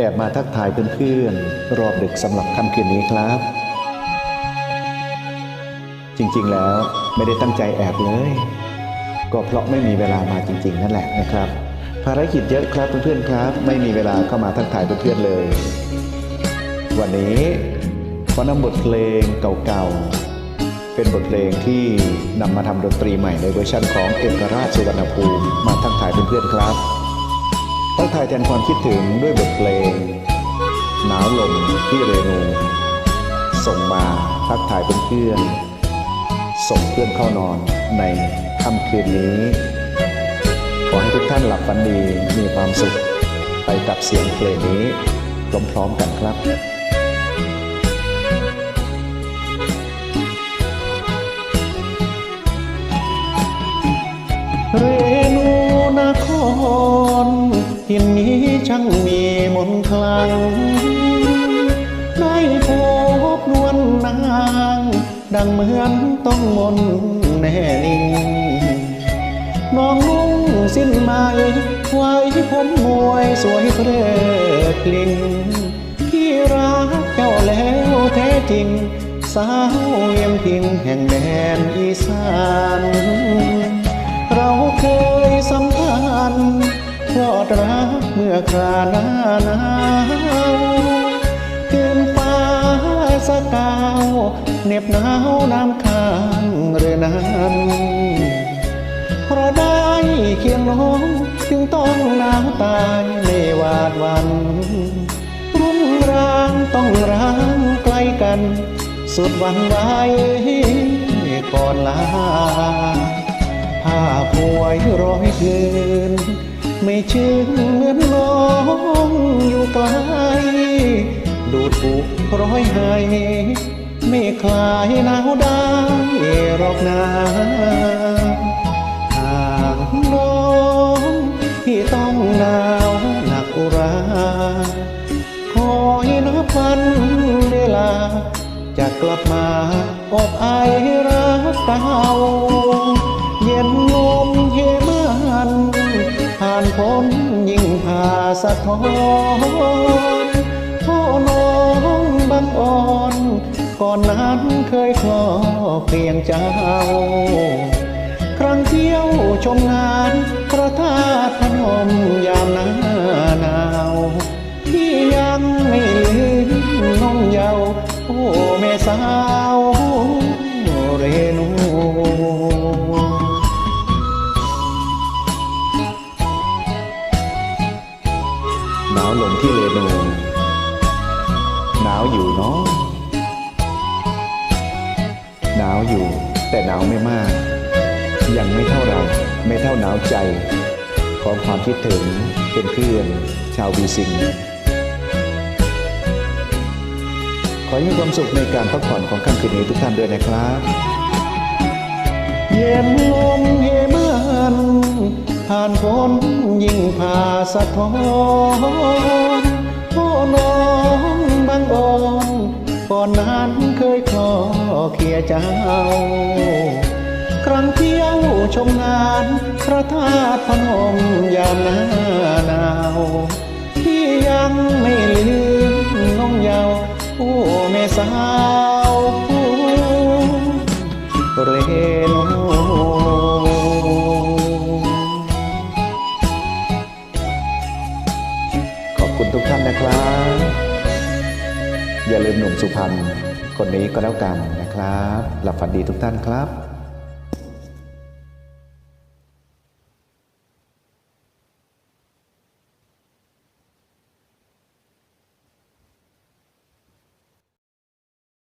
แอบมาทักทายเพื่อนๆ รอบดึกสำหรับค่ำคืนนี้ครับ จริงๆแล้วไม่ได้ตั้งใจแอบเลย ก็เพราะไม่มีเวลามาจริง ๆ นั่นแหละนะครับ ภารกิจเยอะครับเพื่อนๆครับ ไม่มีเวลาเข้ามาทักทายเพื่อนๆเลย วันนี้ขอนำบทเพลงเก่าๆ เป็นบทเพลงที่นำมาทำดนตรีใหม่ในเวอร์ชันของเอกราชสุวรรณภูมิมาทักทายเพื่อนๆครับ ทักทายแทนความคิดถึงด้วยบทเพลง หนาวลมที่เรนู ส่งมาทักทายเพื่อนๆส่งเพื่อนเข้านอนในค่ำคืนนี้ ขอให้ทุกท่านหลับฝันดีมีความสุขไปกับเสียงเพลงนี้พร้อมๆกันครับเรนูนคร ทินนี้ช่างมีมนคลัง ได้พบนวลนาง ดังเหมือนต้องมนแน่นิ่งน้องนุ่งสิ้นไหมไว้ผมมวยสวยเพลิดลิงพี่รักเจ้าแล้วแท้จริง สาวเวียมพิงแห่งแดนอีสาน เราเคยสัมพัน คราหน้าหนาวคืนฟ้าสกาวเหน็บหนาวน้ำค้างเรือนั้นเพราะได้เคียงน้องจึงต้องหนาวตายไม่วาดวัน รุ่งร้างต้องร้างใกล้กัน สุดวันไหวก่อนลาผ้าป่วยร้อยคืน ไม่ชื่นเหมือนน้องอยู่ไกล ดูถูกร้อยให้ไม่คลายหนาวได้หรอกนาหากน้องที่ต้องหนาวหนักอุราคอยนับวันเวลา จะกลับมาอบไอรักเก่า สะท้อนพ่อน้องบังอ่อน ก่อนนั้นเคยคลอเพียงเจ้า ครั้งเที่ยวชมงานพระธาตุพนมยามหน้าหนาวที่ยังไม่ลืมน้องเยาวโอ้แม่สาวเรนู หนาวลงที่เรนูหนาวอยู่เนาะหนาวอยู่ แต่หนาวไม่มาก ยังไม่เท่าเราไม่เท่าหนาวใจ ของความคิดถึงเป็นเพื่อนชาววีซิงขอให้มีความสุขในการพักผ่อนของค่ำคืนนี้ทุกท่านด้วยนะครับ เย็นลมเฮมันผ่านพ้น ยิ่งผ่าสะท้อนพ่อน้องบางอ่อนก่อนนั้นเคยคลอเคียเจ้า ครั้งเที่ยวชมงานพระธาตุพนมยามหน้าหนาวที่ยังไม่ลืมน้องเยาว์โอ้แม่สา อย่าลืมหนุ่มสุพรรณคนนี้ก็แล้วกันนะครับ หลับฝันดีทุกท่านครับ